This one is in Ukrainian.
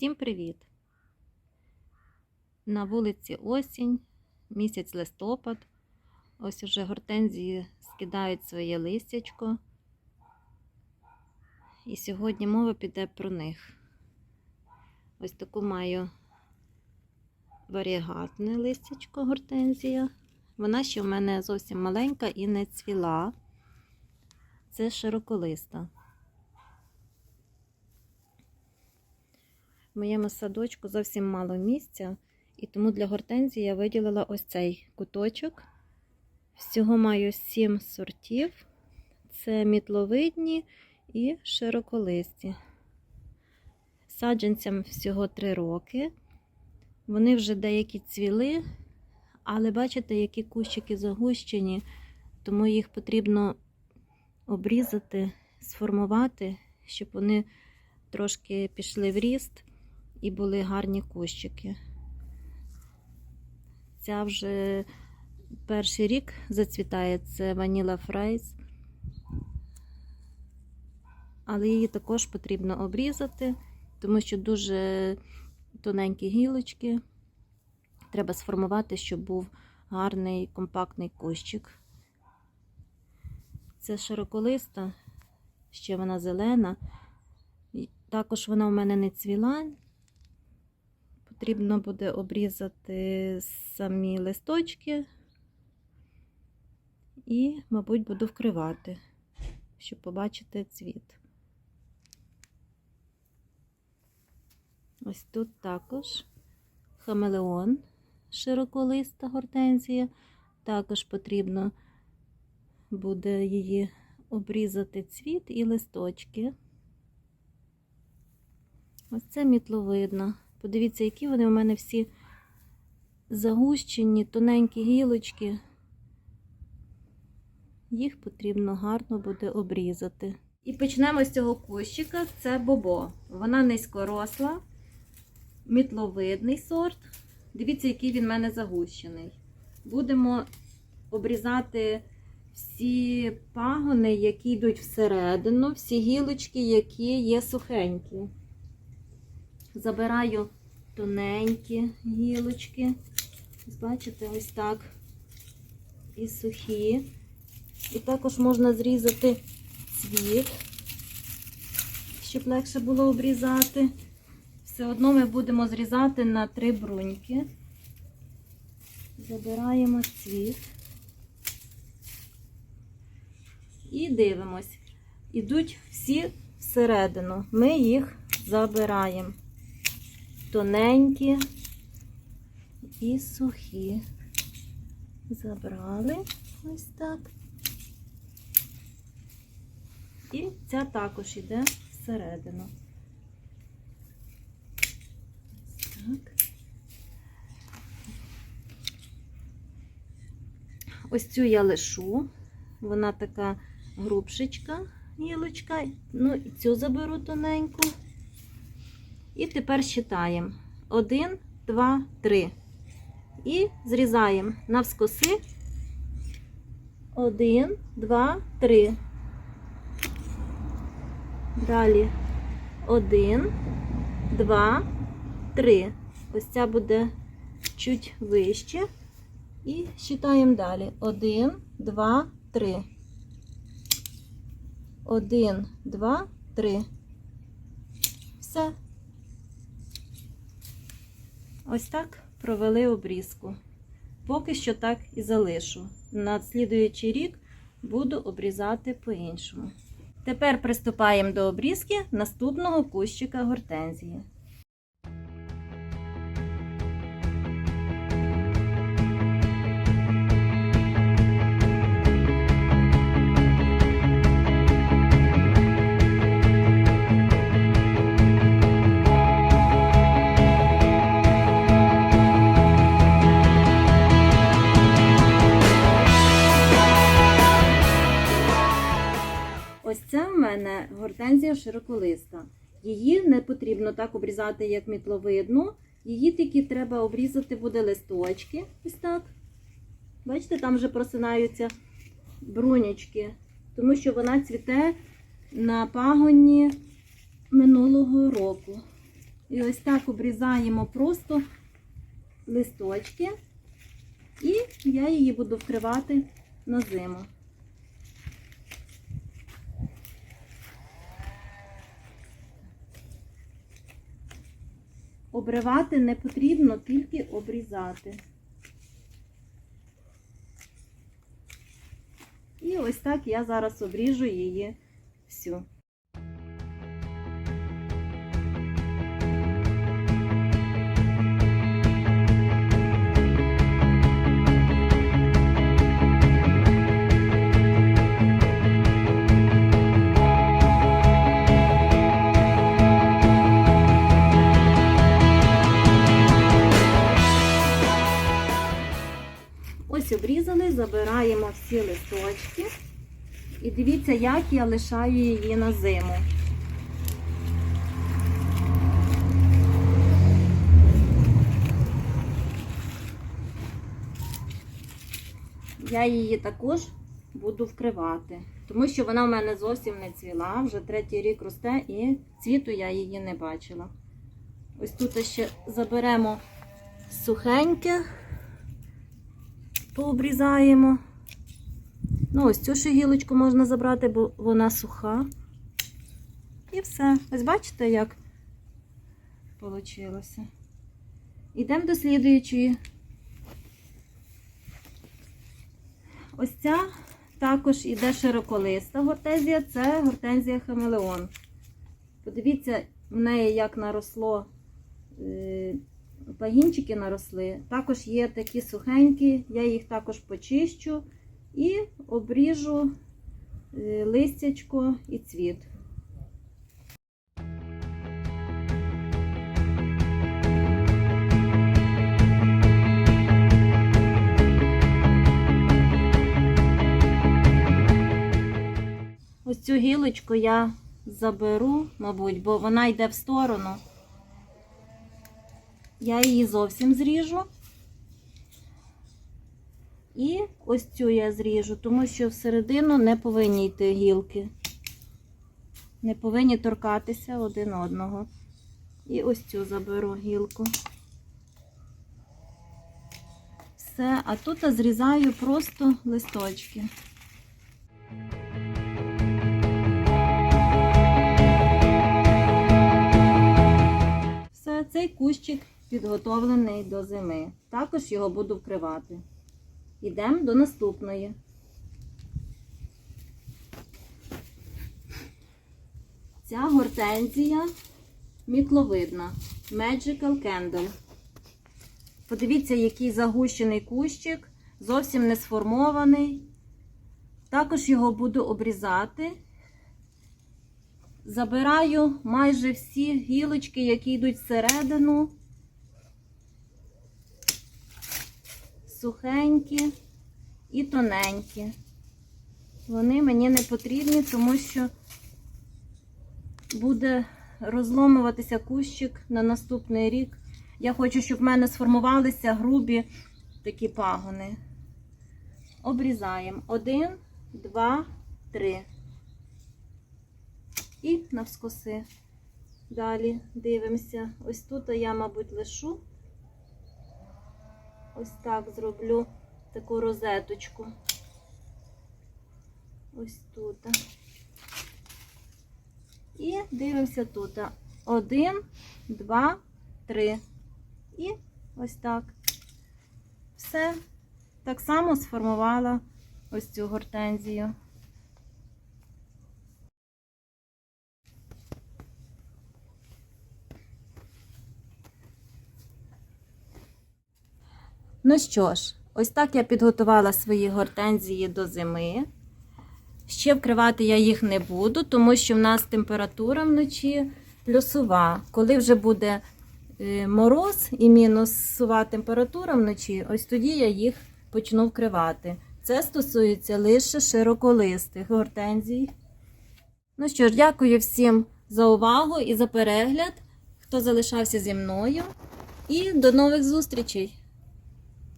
Всім привіт! На вулиці осінь, місяць листопад. Ось уже гортензії скидають своє листячко. І сьогодні мова піде про них. Ось таку маю варігатне листячко гортензія. Вона ще в мене зовсім маленька і не цвіла. Це широколиста. В моєму садочку зовсім мало місця, і тому для гортензії я виділила ось цей куточок. Всього маю 7 сортів. Це мітловидні і широколисті. Саджанцям всього 3 роки. Вони вже деякі цвіли, але бачите, які кущики загущені, тому їх потрібно обрізати, сформувати, щоб вони трошки пішли в ріст і були гарні кущики. Ця вже перший рік зацвітає це ваніла фрейз, але її також потрібно обрізати, тому що дуже тоненькі гілочки. Треба сформувати, щоб був гарний компактний кущик. Це широколиста, ще вона зелена. Також вона в мене не цвіла. Потрібно буде обрізати самі листочки і, мабуть, буду вкривати, щоб побачити цвіт. Ось тут також хамелеон, широколиста гортензія. Також потрібно буде її обрізати цвіт і листочки. Ось це мітловидно. Подивіться, які вони у мене всі загущені, тоненькі гілочки. Їх потрібно гарно буде обрізати. І почнемо з цього кущика. Це бобо. Вона низькоросла, мітловидний сорт. Дивіться, який він в мене загущений. Будемо обрізати всі пагони, які йдуть всередину, всі гілочки, які є сухенькі. Забираю тоненькі гілочки. Бачите, ось так. І сухі. І також можна зрізати цвіт, щоб легше було обрізати. Все одно ми будемо зрізати на три бруньки. Забираємо цвіт. І дивимось. Ідуть всі всередину. Ми їх забираємо тоненькі і сухі. Забрали ось так. І ця також йде всередину. Так. Ось цю я лишу. Вона така грубшечка, гілочка. Ну, і цю заберу тоненьку. І тепер считаємо. Один, два, три. І зрізаємо навскоси. Один, два, три. Далі. Один, два, три. Ось ця буде чуть вище. І считаємо далі. Один, два, три. Один, два, три. Все. Ось так провели обрізку. Поки що так і залишу. На слідуючий рік буду обрізати по-іншому. Тепер приступаємо до обрізки наступного кущика гортензії. Гортензія широколиста. Її не потрібно так обрізати, як мітловидну. Її тільки треба обрізати буде листочки. Ось так. Бачите, там вже просинаються брунячки, тому що вона цвіте на пагоні минулого року. І ось так обрізаємо просто листочки. І я її буду вкривати на зиму. Обривати не потрібно, тільки обрізати. І ось так я зараз обріжу її всю. Забираємо всі листочки. І дивіться, як я лишаю її на зиму. Я її також буду вкривати, тому що вона в мене зовсім не цвіла, вже третій рік росте і цвіту я її не бачила. Ось тут ще заберемо сухеньке пообрізаємо. Ну, ось цю ще гілочку можна забрати, бо вона суха. І все. Ось бачите, як вийшло. Йдемо до слідуючої. Ось ця також іде широколиста гортензія, це гортензія хамелеон. Подивіться, в неї як наросло е, пагінчики наросли. Також є такі сухенькі, я їх також почищу і обріжу е, листячко і цвіт. Ось цю гілочку я заберу, мабуть, бо вона йде в сторону. Я її зовсім зріжу. І ось цю я зріжу, тому що всередину не повинні йти гілки. Не повинні торкатися один одного. І ось цю заберу гілку. Все, а тут зрізаю просто листочки. Кущик підготовлений до зими. Також його буду вкривати. Йдемо до наступної. Ця гортензія мітловидна. Magical Candle. Подивіться, який загущений кущик, зовсім не сформований. Також його буду обрізати. Забираю майже всі гілочки, які йдуть всередину. Сухенькі і тоненькі. Вони мені не потрібні, тому що буде розломуватися кущик на наступний рік. Я хочу, щоб в мене сформувалися грубі такі пагони. Обрізаємо. Один, два, три. І навскоси. Далі дивимося. Ось тут я, мабуть, лишу. Ось так зроблю таку розеточку. Ось тут. І дивимося тут. Один, два, три. І ось так. Все. Так само сформувала ось цю гортензію. Ну що ж, ось так я підготувала свої гортензії до зими. Ще вкривати я їх не буду, тому що в нас температура вночі плюсова. Коли вже буде е, мороз і мінусова температура вночі, ось тоді я їх почну вкривати. Це стосується лише широколистих гортензій. Ну що ж, дякую всім за увагу і за перегляд, хто залишався зі мною. І до нових зустрічей!